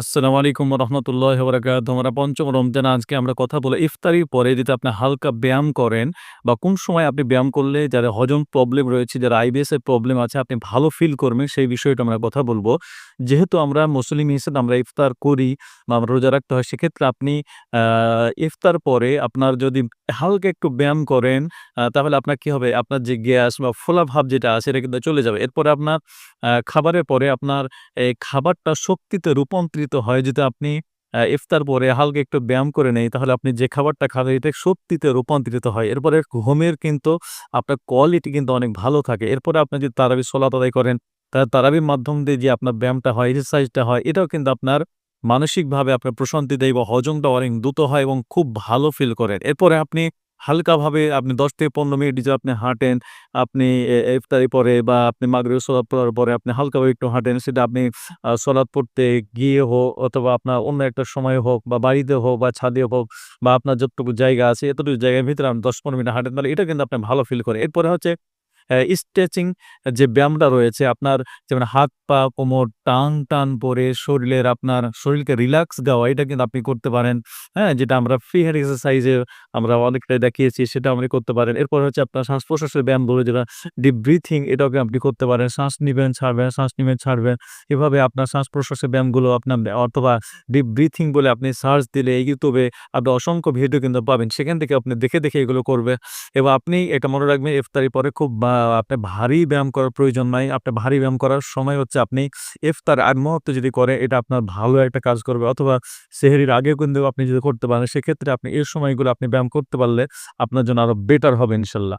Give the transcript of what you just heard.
আসসালামু আলাইকুম রহমতুল্লাহ বরাকাত আমরা পঞ্চম রমজান, আজকে আমরা কথা বলে ইফতারির পরে যদি আপনি হালকা ব্যায়াম করেন, বা কোন সময় আপনি ব্যায়াম করলে যারা হজম প্রবলেম রয়েছে যারা আইবিএস এর প্রবলেম আছে, আপনি ভালো ফিল করবেন, সেই বিষয়টা আমরা কথা বলব। যেহেতু আমরা মুসলিম হিসেবে আমরা ইফতার করি, বা আমরা রোজা রাখতে হয়, সেক্ষেত্রে আপনি ইফতার পরে আপনার যদি হালকা একটু ব্যায়াম করেন তাহলে আপনার কি হবে? আপনার যে গ্যাস বা ফোলা ভাব যেটা আছে, এটা কিন্তু চলে যাবে। এরপরে আপনার খাবারের পরে আপনার এই খাবারটা শক্তিতে রূপান্তরিত হয় যদি আপনি ইফতার পরে হালকা একটু ব্যায়াম করে নেই, তাহলে আপনি যে খাবারটা খাবেন এটা শক্তিতে রূপান্তরিত হয়। এরপরে ঘুমের কিন্তু আপনার কোয়ালিটি কিন্তু অনেক ভালো থাকে। এরপরে আপনি যদি তারাবি সলাত আদায় করেন তাহলে তারাবির মাধ্যম দিয়ে যে আপনার ব্যায়ামটা হয় এক্সারসাইজটা হয়, এটাও কিন্তু আপনার মানসিকভাবে আপনার প্রশান্তি দেয় বা হজমটা অনেক দ্রুত হয় এবং খুব ভালো ফিল করেন। এরপরে আপনি হালকাভাবে আপনি দশ থেকে পনেরো মিনিট যদি আপনি হাঁটেন, আপনি ইফতারি পরে বা আপনি মাগরে সলাদ পড়ার পরে আপনি হালকাভাবে একটু হাঁটেন, সেটা আপনি সলাদ পড়তে গিয়ে হোক অথবা আপনার অন্য একটা সময় হোক বা বাড়িতে হোক বা ছাদে হোক বা আপনার যতটুকু জায়গা আছে, এতটুকু জায়গার ভিতরে আপনি দশ পনেরো মিনিট হাঁটেন, তাহলে এটা কিন্তু আপনি ভালো ফিল করে এরপরে হচ্ছে স্ট্রেচিং যে ব্যায়ামটা রয়েছে, আপনার যেমন হাত পা, কোমর টান টান পরে শরীরের আপনার শরীরকে রিল্যাক্স গাওয়া এটা কিন্তু আপনি করতে পারেন। হ্যাঁ যেটা আমরা ফ্রি হ্যান্ড এক্সারসাইজে আমরা অনেকটাই দেখিয়েছি, সেটা আপনি করতে পারেন। এরপর হচ্ছে আপনার শ্বাস প্রশ্বাসের ব্যায়াম বলে যেটা ডিপ ব্রিথিং এটাকে আপনি করতে পারেন। শ্বাস নিবেন, ছাড়বেন, শ্বাস নিবেন, ছাড়বেন। এভাবে আপনার শ্বাস প্রশ্বাসের ব্যায়ামগুলো আপনার অথবা ডিপ ব্রিথিং বলে আপনি সার্চ দিলে ইউটিউবে আপনি অসংখ্য ভিডিও কিন্তু পাবেন। সেখান থেকে আপনি দেখে দেখে এগুলো করবে এবং আপনি, এটা মনে রাখবেন ইফতারি পরে খুব আপনি ভারী ব্যায়াম করার প্রয়োজন নাই, আপনি ভারী ব্যায়াম করার সময় হচ্ছে আপনি ইফতার আগ মুহূর্তে যদি করে এটা আপনার ভালো একটা কাজ করবে। অথবা সেহেরির আগে কিন্তু আপনি যদি করতে পারেন, সেক্ষেত্রে আপনি এই সময়গুলো আপনি ব্যায়াম করতে পারলে আপনার জন্য আরও বেটার হবে ইনশাল্লাহ।